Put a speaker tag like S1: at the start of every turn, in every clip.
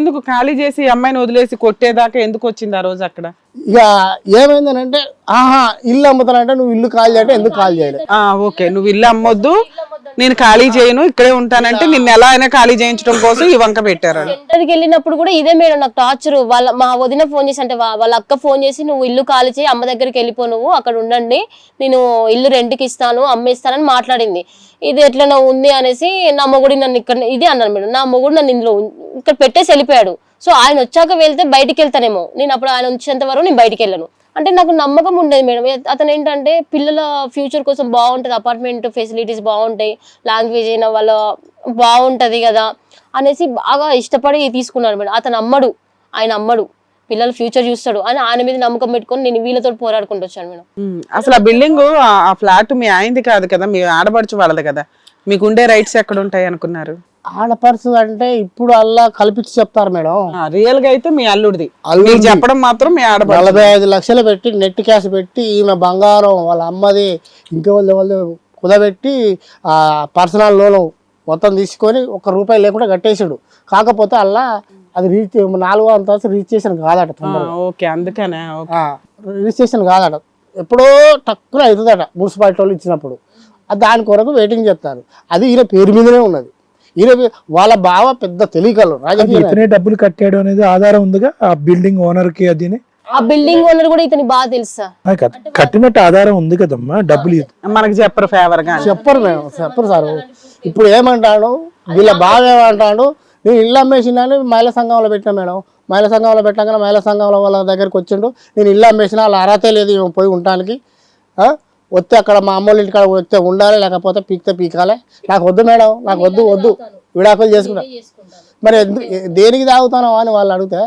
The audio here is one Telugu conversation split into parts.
S1: ఎందుకు ఖాళీ చేసి అమ్మాయిని వదిలేసి కొట్టేదాకా ఎందుకు వచ్చింది ఆ రోజు అక్కడ?
S2: ఇక ఏమైందనంటే ఆహా ఇల్లు అమ్ముతానంటే నువ్వు ఇల్లు కాల్ చేయంటే ఎందుకు కాల్ చేయలేదు?
S1: ఆ ఓకే నువ్వు ఇల్లు అమ్మొద్దు నేను ఖాళీ చేయను ఇక్కడే ఉంటానంటే నిన్ను ఎలా అయినా ఖాళీ చేయించడం కోసం ఈ వంక పెట్టారు.
S3: సెంటర్కి వెళ్ళినప్పుడు కూడా ఇదే మేడం నాకు టార్చర్. వాళ్ళ మా వదిన ఫోన్ చేసి అంటే వా- వాళ్ళ అక్క ఫోన్ చేసి నువ్వు ఇల్లు ఖాళీ చేయి అమ్మ దగ్గరికి వెళ్ళిపో నువ్వు అక్కడ ఉండండి నేను ఇల్లు రెంట్కి ఇస్తాను అమ్మేస్తానని మాట్లాడింది. ఇది ఎట్లనో ఉంది అనేసి నా మొగుడు నన్ను ఇక్కడ ఇది అన్నాను మేడం. నా మొగుడు నన్ను ఇందులో ఉం- ఇక్కడ పెట్టేసి వెళ్ళిపోయాడు. సో ఆయన వచ్చాక వెళ్తే బయటికి వెళ్తానేమో. నేను అప్పుడు ఆయన వచ్చేంత వరకు నేను బయటికి వెళ్ళను. అంటే నాకు నమ్మకం ఉండేది మేడం. అతను ఏంటంటే పిల్లల ఫ్యూచర్ కోసం బాగుంటుంది అపార్ట్మెంట్ ఫెసిలిటీస్ బాగుంటాయి లాంగ్వేజ్ అయినా వాళ్ళ బాగుంటుంది కదా అనేసి బాగా ఇష్టపడి తీసుకున్నాడు మేడం. అతను అమ్మడు ఆయన అమ్మడు పిల్లల ఫ్యూచర్ చూస్తాడు అని ఆయన మీద నమ్మకం పెట్టుకొని నేను వీళ్ళతో పోరాడుకుంటూ వచ్చాను మేడం.
S1: అసలు ఆ బిల్డింగ్ ఆ ఫ్లాట్ మీ ఆయనది కాదు కదా మీ ఆడపడుచు వాళ్ళది కదా. మీకు ఉండే రైట్స్ ఎక్కడ ఉంటాయి అనుకున్నారు?
S2: ఆడపడుచు అంటే ఇప్పుడు అల్లా కల్పించి చెప్తారు మేడం.
S1: రియల్గా అయితే మీ అల్లుడిది. మీకు చెప్పడం మాత్రం మీ ఆడబడుచు
S2: నలభై ఐదు లక్షలు పెట్టి నెట్ క్యాష్ పెట్టి ఈమె బంగారం వాళ్ళ అమ్మది ఇంకో వాళ్ళు వాళ్ళు కుదబెట్టి ఆ పర్సనల్ లోన్ మొత్తం తీసుకొని ఒక్క రూపాయి లేకుండా కట్టేసాడు కాకపోతే అలా అది రీచ్ నాలుగో అంతస్తు రిజిస్ట్రేషన్ కాదట
S1: ఓకే అందుకనే
S2: రిజిస్ట్రేషన్ కాదట. ఎప్పుడో తక్కువ అవుతుందట మున్సిపాలిటీ వాళ్ళు ఇచ్చినప్పుడు. దాని కొరకు వెయిటింగ్ చేస్తారు. అది ఈయన పేరు మీదనే ఉన్నది. ఈయన వాళ్ళ బావ పెద్ద తెలియకలు రాజకీయ
S4: ఇతనే డబ్బులు కట్టాడు అనేది ఆధారం ఉందిగా ఆ బిల్డింగ్ ఓనర్కి అది
S3: ఆ బిల్డింగ్ ఓనర్ కూడా ఇతని బాగా తెలుసా
S4: కట్టినట్టు ఆధారం ఉంది కదమ్మా డబ్బులు
S1: మనకి చెప్పరు ఫేవర్గా
S2: చెప్పరు మేము చెప్పరు సార్. ఇప్పుడు ఏమంటాడు? వీళ్ళ బావ ఏమంటాడు? నేను ఇల్లు అమ్మేసినాను మహిళా సంఘంలో పెట్టినా మేడం. మహిళా సంఘంలో పెట్టగానే మహిళా సంఘంలో వాళ్ళ దగ్గరికి వచ్చిండు. నేను ఇల్లు అమ్మేసిన వాళ్ళ అర్హతే లేదు పోయి ఉండటానికి. ఆ? వస్తే అక్కడ మా అమ్మోళ్ళ ఇంటికాడ వస్తే ఉండాలి లేకపోతే పీకితే పీకాలి. నాకు వద్దు మేడం నాకు వద్దు వద్దు. విడాకులు చేసుకుంటా. మరి దేనికి తాగుతాను అని వాళ్ళు అడిగితే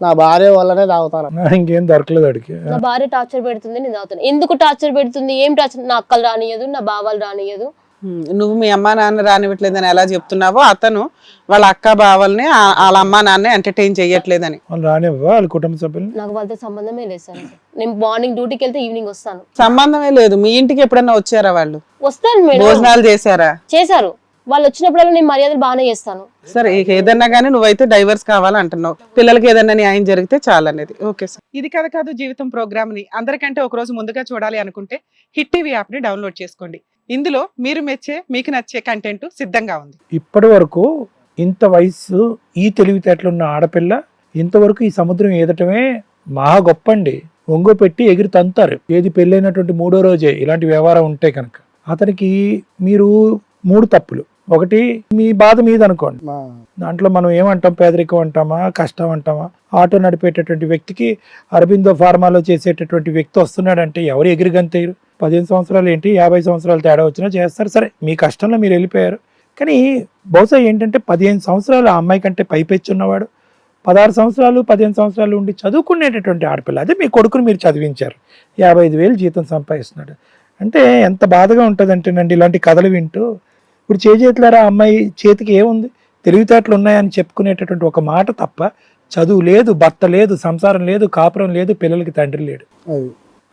S2: నా భార్య వల్లనే తాగుతాను.
S4: ఇంకేం దొరకలేదు అడిగి
S3: నా భార్య టార్చర్ పెడుతుంది నేను తాగుతాను. ఎందుకు టార్చర్ పెడుతుంది? ఏం టార్చర్? నా అక్కలు రానియదు నా బావాలు రానియదు
S1: నువ్వు మీ అమ్మా నాన్న రానివ్వట్లేదని ఎలా చెప్తున్నావో అతను వాళ్ళ అక్క బావల్ని ఆ- వాళ్ళ అమ్మా నాన్న ఎంటర్టైన్ చెయ్యట్లేదని.
S4: వాళ్ళు రానివ్వా వాళ్ళ కుటుంబ సభ్యులు
S3: నాకు వాళ్ళతో సంబంధమే లేదు సార్. నేను మార్నింగ్ డ్యూటీకి వెళ్తే ఈవినింగ్ వస్తాను.
S1: సంబంధమే లేదు. మీ ఇంటికి ఎప్పుడన్నా వచ్చారా వాళ్ళు?
S3: వస్తాను మేడం.
S1: భోజనాలు చేశారా?
S3: చేశారు. వాళ్ళు వచ్చినప్పుడల్లా నేను మర్యాదలు బాగానే చేస్తాను.
S1: సరే ఇక ఏదన్నా కానీ నువ్వైతే డైవర్స్ కావాలంటున్నావు. పిల్లలకి ఏదన్నా న్యాయం జరిగితే చాలనేది. Okay sir. ఇది కథ కాదు జీవితం ప్రోగ్రామ్ని అందరికంటే ఒక రోజు ముందుగా చూడాలి అనుకుంటే హిట్ టీవీ యాప్ని డౌన్లోడ్ చేసుకోండి. ఇందులో మీరు మెచ్చే మీకు నచ్చే కంటెంట్ సిద్ధంగా ఉంది.
S4: ఇప్పటి వరకు ఇంత వయసు ఈ తెలివితేటలు ఉన్న ఆడపిల్ల ఇంతవరకు ఈ సముద్రం ఈదటమే మహా గొప్ప అండి ఒంగో పెట్టి ఎగిరి తంతారు. ఏది పెళ్ళైనటువంటి మూడో రోజే ఇలాంటి వ్యవహారం ఉంటే కనుక. అతనికి మీరు మూడు తప్పులు. ఒకటి మీ బాధ మీద అనుకోండి దాంట్లో మనం ఏమంటాం? పేదరికం అంటామా? కష్టం అంటామా? ఆటో నడిపేటటువంటి వ్యక్తికి అరబిందో ఫార్మాలో చేసేటటువంటి వ్యక్తి వస్తున్నాడంటే ఎవరు ఎగిరిగంతేరు పదిహేను సంవత్సరాలు ఏంటి యాభై సంవత్సరాలు తేడా వచ్చినా చేస్తారు. సరే మీ కష్టంలో మీరు వెళ్ళిపోయారు. కానీ బహుశా ఏంటంటే పదిహేను సంవత్సరాలు ఆ అమ్మాయి కంటే పైపెచ్చి ఉన్నవాడు పదహారు సంవత్సరాలు పదిహేను సంవత్సరాలు ఉండి చదువుకునేటటువంటి ఆడపిల్ల అదే మీ కొడుకుని మీరు చదివించారు. యాభై ఐదు వేలు జీతం సంపాదిస్తున్నాడు. అంటే ఎంత బాధగా ఉంటుందంటేనండి ఇలాంటి కథలు వింటూ. ఇప్పుడు చేజేతులారా అమ్మాయి చేతికి ఏముంది? తెలివితేటలు ఉన్నాయని చెప్పుకునేటటువంటి ఒక మాట తప్ప చదువు లేదు భర్త లేదు సంసారం లేదు కాపురం లేదు పిల్లలకి తండ్రి లేడు.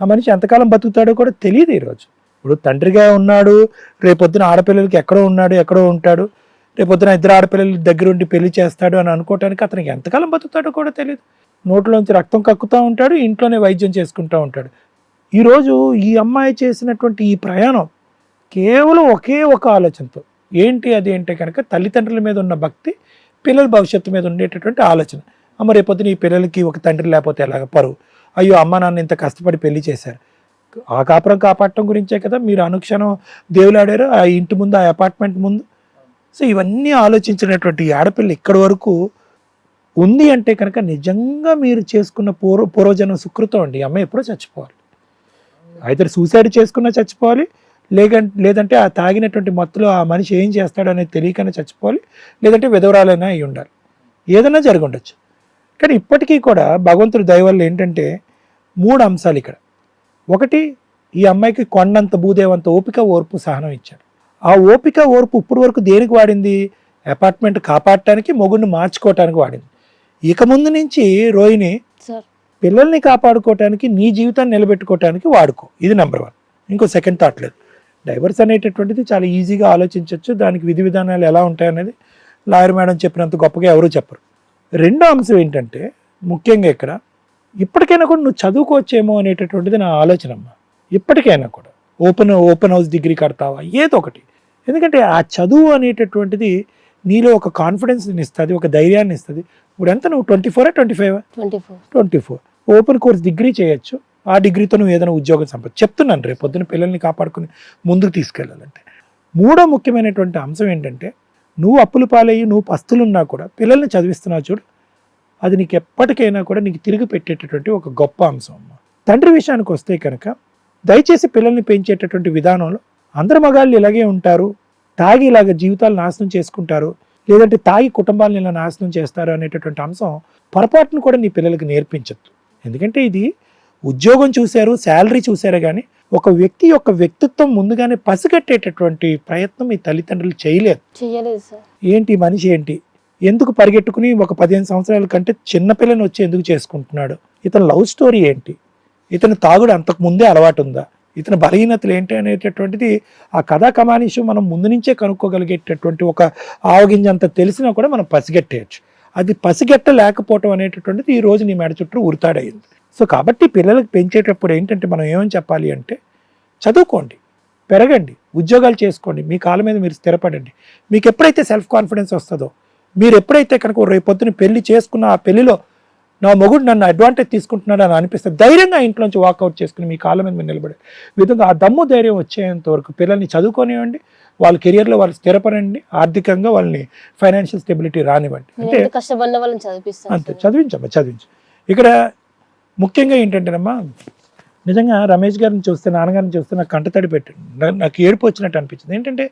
S4: ఆ మనిషి ఎంతకాలం బతుకుతాడో కూడా తెలియదు ఈరోజు. ఇప్పుడు తండ్రిగా ఉన్నాడు రేపొద్దున ఆడపిల్లలకి ఎక్కడో ఉన్నాడు ఎక్కడో ఉంటాడు రేపొద్దున ఇద్దరు ఆడపిల్లల దగ్గర ఉండి పెళ్ళి చేస్తాడు అని అనుకోవటానికి అతనికి ఎంతకాలం బతుకుతాడో కూడా తెలియదు. నోట్లోంచి రక్తం కక్కుతూ ఉంటాడు ఇంట్లోనే వైద్యం చేసుకుంటూ ఉంటాడు. ఈరోజు ఈ అమ్మాయి చేసినటువంటి ఈ ప్రయాణం కేవలం ఒకే ఒక ఆలోచనతో. ఏంటి అది అంటే కనుక తల్లిదండ్రుల మీద ఉన్న భక్తి పిల్లల భవిష్యత్తు మీద ఉండేటటువంటి ఆలోచన. అమ్మ రేపొద్దున ఈ పిల్లలకి ఒక తండ్రి లేకపోతే ఎలాగ? పరువు. అయ్యో అమ్మ నాన్న ఇంత కష్టపడి పెళ్ళి చేశారు. ఆ కాపురం కాపాడటం గురించే కదా మీరు అనుక్షణం దేవులాడారు ఆ ఇంటి ముందు ఆ అపార్ట్మెంట్ ముందు. సో ఇవన్నీ ఆలోచించినటువంటి ఆడపిల్ల ఇక్కడి వరకు ఉంది అంటే కనుక నిజంగా మీరు చేసుకున్న పూర్వ పూర్వజన్మ సుకృతం అండి. అమ్మాయి ఎప్పుడో చచ్చిపోవాలి. అయితే సూసైడ్ చేసుకున్నా చచ్చిపోవాలి. లేక లేదంటే ఆ తాగినటువంటి మత్తులో ఆ మనిషి ఏం చేస్తాడో అనేది తెలియకనే చచ్చిపోవాలి. లేదంటే విధవరాలైనా అయి ఉండాలి. ఏదైనా జరిగి ఉండొచ్చు. కానీ ఇప్పటికీ కూడా భగవంతుడి దయ వల్ల ఏంటంటే మూడు అంశాలు ఇక్కడ. ఒకటి ఈ అమ్మాయికి కొండంత భూదేవంత ఓపిక ఓర్పు సహనం ఇచ్చాడు. ఆ ఓపిక ఓర్పు ఇప్పుడు వరకు దేనికి వాడింది? అపార్ట్మెంట్ కాపాడటానికి మొగుడిని మార్చుకోవటానికి వాడింది. ఇక ముందు నుంచి రోహిణి పిల్లల్ని కాపాడుకోవటానికి నీ జీవితాన్ని నిలబెట్టుకోవటానికి వాడుకో. ఇది నెంబర్ వన్ ఇంకో సెకండ్ థాట్ లేదు. డైవర్స్ అనేటటువంటిది చాలా ఈజీగా ఆలోచించవచ్చు దానికి విధి విధానాలు ఎలా ఉంటాయనేది లాయర్ మేడం చెప్పినంత గొప్పగా ఎవరూ చెప్పరు. రెండో అంశం ఏంటంటే ముఖ్యంగా ఇక్కడ ఇప్పటికైనా కూడా నువ్వు చదువుకోవచ్చేమో అనేటటువంటిది నా ఆలోచన అమ్మా. ఇప్పటికైనా కూడా. ఓపెన్ ఓపెన్ హౌస్ డిగ్రీ కడతావా? ఏదో ఒకటి. ఎందుకంటే ఆ చదువు అనేటటువంటిది నీలో ఒక కాన్ఫిడెన్స్ని ఇస్తుంది ఒక ధైర్యాన్ని ఇస్తుంది. ఇప్పుడు ఎంత నువ్వు? Twenty ఫోరా twenty five
S3: twenty four
S4: twenty four open course degree చేయొచ్చు. ఆ డిగ్రీతో నువ్వు ఏదైనా ఉద్యోగం సంపద చెప్తున్నాను రేపు పొద్దున పిల్లల్ని కాపాడుకుని ముందుకు తీసుకెళ్ళాలంటే. మూడో ముఖ్యమైనటువంటి అంశం ఏంటంటే నువ్వు అప్పులు పాలయ్యి నువ్వు పస్తులున్నా కూడా పిల్లల్ని చదివిస్తున్నావు చూడు. అది నీకు ఎప్పటికైనా కూడా నీకు తిరిగి పెట్టేటటువంటి ఒక గొప్ప అంశం అమ్మ. తండ్రి విషయానికి వస్తే కనుక దయచేసి పిల్లల్ని పెంచేటటువంటి విధానంలో అందరు మగాళ్ళు ఇలాగే ఉంటారు. తాగి ఇలాగ జీవితాలు నాశనం చేసుకుంటారు. లేదంటే తాగి కుటుంబాలను ఇలా నాశనం చేస్తారు అనేటటువంటి అంశం పొరపాటును కూడా నీ పిల్లలకి నేర్పించద్దు. ఎందుకంటే ఇది ఉద్యోగం చూశారు శాలరీ చూశారు కానీ ఒక వ్యక్తి యొక్క వ్యక్తిత్వం ముందుగానే పసిగట్టేటటువంటి ప్రయత్నం ఈ తల్లిదండ్రులు చేయలేదు. ఏంటి మనిషి ఏంటి? ఎందుకు పరిగెట్టుకుని ఒక పదిహేను సంవత్సరాల కంటే చిన్నపిల్లని వచ్చి ఎందుకు చేసుకుంటున్నాడు? ఇతని లవ్ స్టోరీ ఏంటి? ఇతను తాగుడు అంతకు ముందే అలవాటు ఉందా ఇతని బలహీనతలు ఏంటి అనేటటువంటిది ఆ కథా కమానిషం మనం ముందు నుంచే కనుక్కోగలిగేటటువంటి ఒక ఆవగింజంత తెలిసినా కూడా మనం పసిగట్టేయచ్చు. అది పసిగట్టలేకపోవటం అనేటటువంటిది ఈ రోజు నీ మెడ చుట్టూ ఉరితాడయింది. సో కాబట్టి పిల్లలకు పెంచేటప్పుడు ఏంటంటే మనం ఏమని చెప్పాలి అంటే చదువుకోండి పెరగండి ఉద్యోగాలు చేసుకోండి మీ కాళ్ళ మీద మీరు స్థిరపడండి. మీకు ఎప్పుడైతే సెల్ఫ్ కాన్ఫిడెన్స్ వస్తుందో మీరు ఎప్పుడైతే కనుక రేపు పొద్దున పెళ్ళి చేసుకున్న ఆ పెళ్ళిలో నా మొగుడు నన్ను అడ్వాంటేజ్ తీసుకుంటున్నాడు అని అనిపిస్తే ధైర్యంగా ఇంట్లోంచి వాకౌట్ చేసుకుని మీ కాళ్ళ మీద మీరు నిలబడే విధంగా ఆ దమ్ము ధైర్యం వచ్చేంత వరకు పిల్లల్ని చదువుకోనివ్వండి వాళ్ళ కెరియర్లో వాళ్ళు స్థిరపడండి ఆర్థికంగా వాళ్ళని ఫైనాన్షియల్ స్టెబిలిటీ రానివ్వండి. అంటే
S3: కష్టపడిన వాళ్ళని
S4: అంతే. చదివించమ్మా చదివించు. ఇక్కడ ముఖ్యంగా ఏంటంటేనమ్మా నిజంగా రమేష్ గారిని చూస్తే నాన్నగారిని చూస్తే నాకు కంటతడి పెట్టండి నాకు ఏడుపు వచ్చినట్టు అనిపించింది. ఏంటంటే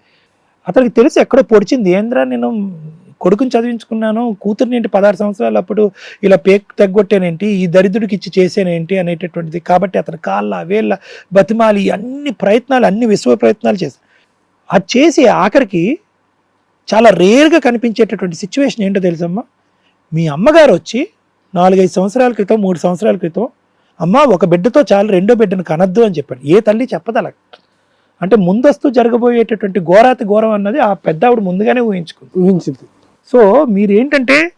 S4: అతనికి తెలిసి ఎక్కడో పొడిచింది ఏంద్రా నేను కొడుకుని చదివించుకున్నాను కూతుర్ని ఏంటి పదహారు సంవత్సరాలు అప్పుడు ఇలా పేక్ తగ్గొట్టేనేంటి ఈ దరిద్రుడికి ఇచ్చి చేసేనేంటి అనేటటువంటిది. కాబట్టి అతను కాళ్ళ వేళ్ళ బతిమాలి అన్ని ప్రయత్నాలు అన్ని విశ్వ ప్రయత్నాలు చేశాను అది చేసి ఆఖరికి చాలా రేర్గా కనిపించేటటువంటి సిచ్యువేషన్ ఏంటో తెలుసమ్మా? మీ అమ్మగారు వచ్చి నాలుగైదు సంవత్సరాల క్రితం మూడు సంవత్సరాల క్రితం అమ్మ ఒక బిడ్డతో చాలు రెండో బిడ్డను కనద్దు అని చెప్పాడు. ఏ తల్లి చెప్పదు అలా అంటే ముందస్తు జరగబోయేటటువంటి ఘోరాతి ఘోరం అన్నది ఆ పెద్ద ఆవిడ ముందుగానే ఊహించుకుంది.
S2: ఊహించింది.
S4: సో మీరు ఏంటంటే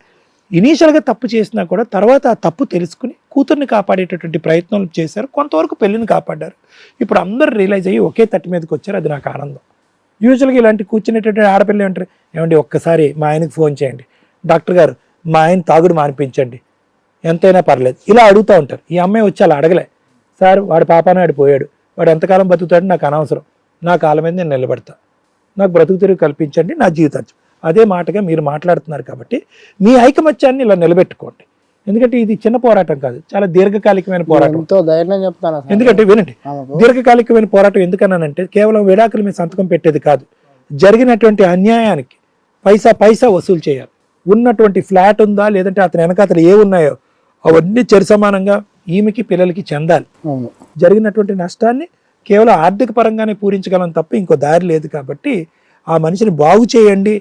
S4: ఇనీషియల్గా తప్పు చేసినా కూడా తర్వాత ఆ తప్పు తెలుసుకుని కూతుర్ని కాపాడేటటువంటి ప్రయత్నాలు చేశారు. కొంతవరకు పెళ్ళిని కాపాడారు. ఇప్పుడు అందరూ రియలైజ్ అయ్యి ఒకే తట్టు మీదకి వచ్చారు. అది నాకు ఆనందం. యూజువల్గా ఇలాంటి కూర్చునేటటువంటి ఆడపిల్ల ఏమంటారు? ఏమండి ఒక్కసారి మా ఆయనకి ఫోన్ చేయండి. డాక్టర్ గారు మా ఆయన తాగుడు మానిపించండి. ఎంతైనా పర్లేదు. ఇలా అడుగుతూ ఉంటారు. ఈ అమ్మాయి వచ్చి అలా అడగలే. సార్ వాడి పాపాన వాడు పోయాడు. వాడు ఎంతకాలం బతుకుతాడు? నాకు అనవసరం. నా కాలం మీద నేను నిలబడతా. నాకు బ్రతుకు తిరిగి కల్పించండి. నా జీవితాన్ని అదే మాటగా మీరు మాట్లాడుతున్నారు కాబట్టి మీ ఐకమత్యాన్ని ఇలా నిలబెట్టుకోండి. ఎందుకంటే ఇది చిన్న పోరాటం కాదు చాలా దీర్ఘకాలికమైన పోరాటం.
S2: ధైర్యం చెప్తాను.
S4: ఎందుకంటే వినండి. దీర్ఘకాలికమైన పోరాటం ఎందుకన్నానంటే కేవలం విడాకుల మీద సంతకం పెట్టేది కాదు జరిగినటువంటి అన్యాయానికి పైసా పైసా వసూలు చేయాలి. ఉన్నటువంటి ఫ్లాట్ ఉందా లేదంటే అతని వెనకాతలు ఏ ఉన్నాయో అవన్నీ చెరు సమానంగా ఈమెకి పిల్లలకి చెందాలి. జరిగినటువంటి నష్టాన్ని కేవలం ఆర్థిక పరంగానే పూరించగలం తప్ప ఇంకో దారి లేదు కాబట్టి ఆ మనిషిని బాగు చేయండి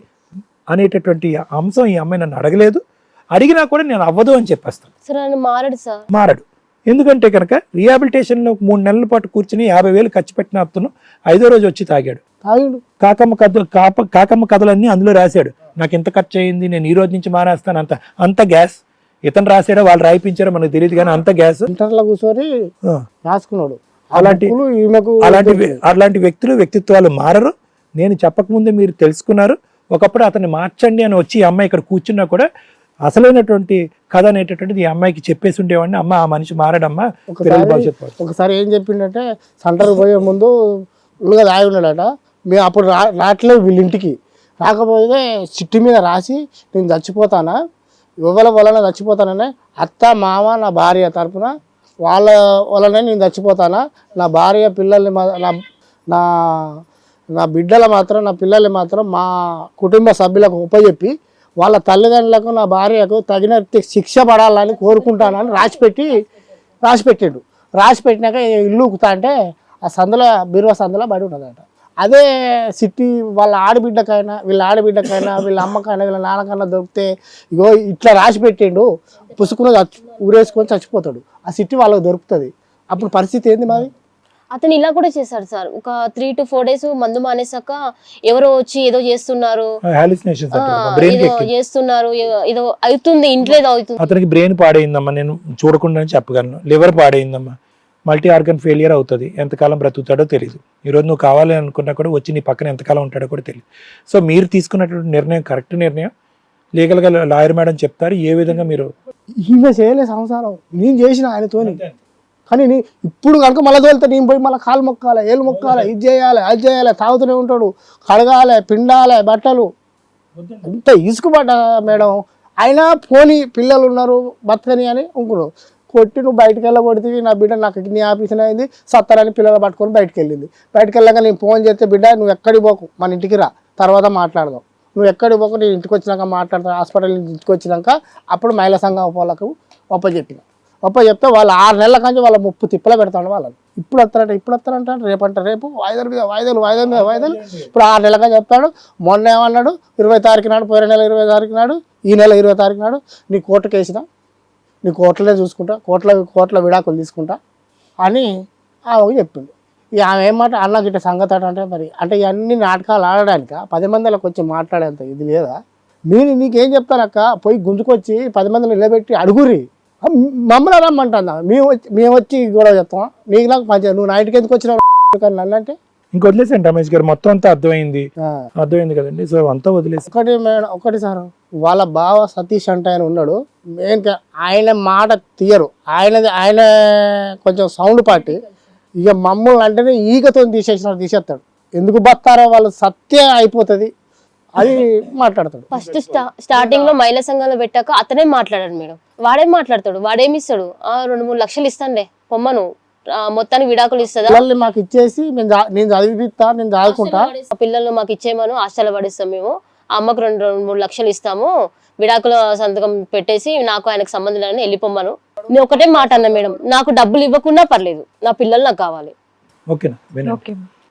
S4: అనేటటువంటి అంశం ఈ అమ్మాయి నన్ను అడగలేదు. అడిగినా కూడా నేను అవ్వదు అని చెప్పేస్తాను.
S3: మారడు సార్.
S4: మారడు. ఎందుకంటే కనుక రీహాబిలిటేషన్లో మూడు నెలల పాటు కూర్చుని యాభై వేలు ఖర్చు పెట్టిన అతను ఐదో రోజు వచ్చి తాగాడు.
S2: తాగిడు.
S4: కాకమ్మ కథ కాప కాకమ్మ కథలన్నీ అందులో రాశాడు. నాకు ఎంత ఖర్చు అయింది నేను ఈ రోజు నుంచి మానేస్తాను అంత అంత గ్యాస్. ఇతను రాశాడో వాళ్ళు రాయిపించారో మనకు తెలియదు కానీ అంత గ్యాస్.
S2: ఇంటర్లో కూర్చొని రాసుకున్నాడు.
S4: అలాంటి- అలాంటి అలాంటి వ్యక్తులు వ్యక్తిత్వాలు మారరు. నేను చెప్పకముందే మీరు తెలుసుకున్నారు. ఒకప్పుడు అతన్ని మార్చండి అని వచ్చి ఈ అమ్మాయి ఇక్కడ కూర్చున్నా కూడా అసలైనటువంటి కథ అనేటటువంటిది ఈ అమ్మాయికి చెప్పేసి ఉండేవాడిని అమ్మ ఆ మనిషి మారడమ్మా
S2: ఒకసారి. ఒకసారి ఏం చెప్పిండంటే సెంటర్ పోయే ముందు ఉల్లుగా దాగి ఉన్నాడట మేము అప్పుడు రా రావట్లేదు వీళ్ళ ఇంటికి. రాకపోతే చిట్టి మీద రాసి నేను చచ్చిపోతానా? ఎవరి వలన చచ్చిపోతాననే అత్త మామ నా భార్య తరపున వాళ్ళ వలనే నేను చచ్చిపోతానా? నా భార్య పిల్లల్ని మా నా నా నా బిడ్డలు మాత్రం నా పిల్లల్ని మాత్రం మా కుటుంబ సభ్యులకు ఉపజెప్పి వాళ్ళ తల్లిదండ్రులకు నా భార్యకు తగిన శిక్ష పడాలని కోరుకుంటానని రాసిపెట్టి రాసిపెట్టిండు. రాసి పెట్టినాక ఇల్లు ఉక్కుతా అంటే ఆ సందులో బీరువా సందులో బడి ఉన్నదట. అదే సిట్టి వాళ్ళ ఆడబిడ్డకైనా వీళ్ళ ఆడబిడ్డకైనా వీళ్ళ అమ్మకైనా వీళ్ళ నాన్నకైనా దొరికితే ఇగో ఇట్లా రాసి పెట్టిండు పుసుకుని చచ్చి ఊరేసుకొని చచ్చిపోతాడు. ఆ సిట్టి వాళ్ళకి దొరుకుతుంది. అప్పుడు పరిస్థితి ఏంది మాది
S3: అతను ఇలా కూడా చేశాడు సార్. ఒక త్రీ టు ఫోర్ డేస్ మందు మానేసాక ఎవరో వచ్చి ఏదో చేస్తున్నారు. ఏదో చేస్తున్నారు ఏదో అవుతుంది ఇంట్లో ఏదో అవుతుంది.
S4: అతనికి బ్రెయిన్ పాడైందమ్మా నేను చూడకుండానే చెప్పగలను. లివర్ పాడైందమ్మా. మల్టీ ఆర్గన్ ఫెయిలియర్ అవుతుంది. ఎంతకాలం బ్రతుకుతాడో తెలియదు ఈరోజు నువ్వు కావాలని అనుకున్నా కూడా వచ్చి నీ పక్కన ఎంతకాలం ఉంటాడో కూడా తెలియదు సో మీరు తీసుకున్నటువంటి నిర్ణయం కరెక్ట్ నిర్ణయం. లీగల్గా లాయర్ మేడం చెప్తారు ఏ విధంగా మీరు
S2: ఈమె చేయలే సంసారం. నేను చేసిన ఆయనతోని. కానీ నీ ఇప్పుడు కనుక మళ్ళీ తోలితే నేను పోయి మళ్ళీ కాలు మొక్కాలి ఏళ్ళు మొక్కాలి ఇది చేయాలి అది చేయాలి తాగుతూనే ఉంటాడు. కడగాలి పిండాలి బట్టలు. ఎంత ఇసుకుపడ్డ మేడం. అయినా పోనీ పిల్లలు ఉన్నారు బతకని అని అనుకున్నాడు. కొట్టి నువ్వు బయటకు వెళ్ళగొడితే నా బిడ్డ నాకు కిడ్నీ ఆపరేషన్ అయింది సత్తరని పిల్లలు పట్టుకొని బయటకు వెళ్ళింది. బయటకు వెళ్ళాక నేను ఫోన్ చేస్తే బిడ్డ నువ్వు ఎక్కడికి పోకు? మన ఇంటికి రా. తర్వాత మాట్లాడదాం. నువ్వు ఎక్కడికి పోకు? నేను ఇంటికి వచ్చినాక మాట్లాడతా. హాస్పిటల్ నుంచి ఇంటికి వచ్చినాక అప్పుడు మహిళా సంఘం వాళ్ళకు ఒప్పచెప్పిన. ఒప్ప చెప్తే వాళ్ళు ఆరు నెలల కంచి వాళ్ళ ముప్పు తిప్పలే పెడతాడు వాళ్ళని. ఇప్పుడు వస్తారంట ఇప్పుడు వస్తారంట రేపు అంట రేపు వాయిదాల మీద వాయిదాలు వాయిదాల మీద వాయిదాలు. ఇప్పుడు ఆరు నెలలుగా చెప్తాడు మొన్న ఏమన్నాడు? ఇరవై తారీఖు నాడు పోయిన నెల ఇరవై తారీఖు నాడు ఈ నెల ఇరవై తారీఖు నాడు నీ కోర్టుకు వేసిన నీ కోర్టులే చూసుకుంటా కోర్టులో కోర్టులో విడాకులు తీసుకుంటా అని ఆమె చెప్పింది ఇక ఆమె ఏమాట అన్న గిట్ట సంగతి అంటే మరి అంటే ఇవన్నీ నాటకాలు ఆడడానిక? పది మందిలకు వచ్చి మాట్లాడేంత ఇది లేదా? నేను నీకేం చెప్తానక్క పోయి గుంజుకొచ్చి పది మందిని నిలబెట్టి అడుగురి మమ్మల్ని రమ్మంటుందా? మేము వచ్చి మేము వచ్చి గొడవ చెప్తాం నీకు నాకు మంచిగా నువ్వు నా ఇంటికి ఎందుకు వచ్చినావు? కానీ నన్ను అంటే?
S4: ఇంక వదిలేసండి రమేష్ గారు మొత్తం అంతా అర్థమైంది. అర్థమైంది కదండి సో అంతా వదిలేసి
S2: ఒకటి మేడం ఒకటి సార్ వాళ్ళ బావ సతీష్ అంటే ఆయన ఉన్నాడు. మెయిన్ ఆయన మాట తీయరు. ఆయనది ఆయన కొంచెం సౌండ్ పార్టీ. ఇక మమ్మల్ని అంటేనే ఈగతో తీసేసిన తీసేస్తాడు. ఎందుకు బతారో వాళ్ళు సత్యం అయిపోతుంది. అది మాట్లాడతాడు.
S3: ఫస్ట్ స్టార్టింగ్లో మహిళా సంఘంలో పెట్టాక అతనే మాట్లాడాడు మేడం. వాడేం మాట్లాడతాడు వాడేమి ఇస్తాడు ఆ రెండు మూడు లక్షలు ఇస్తానులే పొమ్మను. మొత్తానికి విడాకులు ఇస్తుందా?
S2: పిల్లల్ని మాకు ఇచ్చేసి నేను చదివిపిస్తా నేను చదువుకుంటా.
S3: ఆ పిల్లల్ని మాకు ఇచ్చేయమను హాస్టల్ పడిస్తాం మేము. ఆ అమ్మకు రెండు రెండు మూడు లక్షలు ఇస్తాము. విడాకుల సంతకం పెట్టేసి నాకు ఆయనకు సంబంధం లేదని వెళ్ళిపోమ్మను. నేను ఒకటే మాట అన్నా మేడం నాకు డబ్బులు ఇవ్వకుండా పర్లేదు నా పిల్లలు నాకు కావాలి.
S4: ఓకేనా వినండి.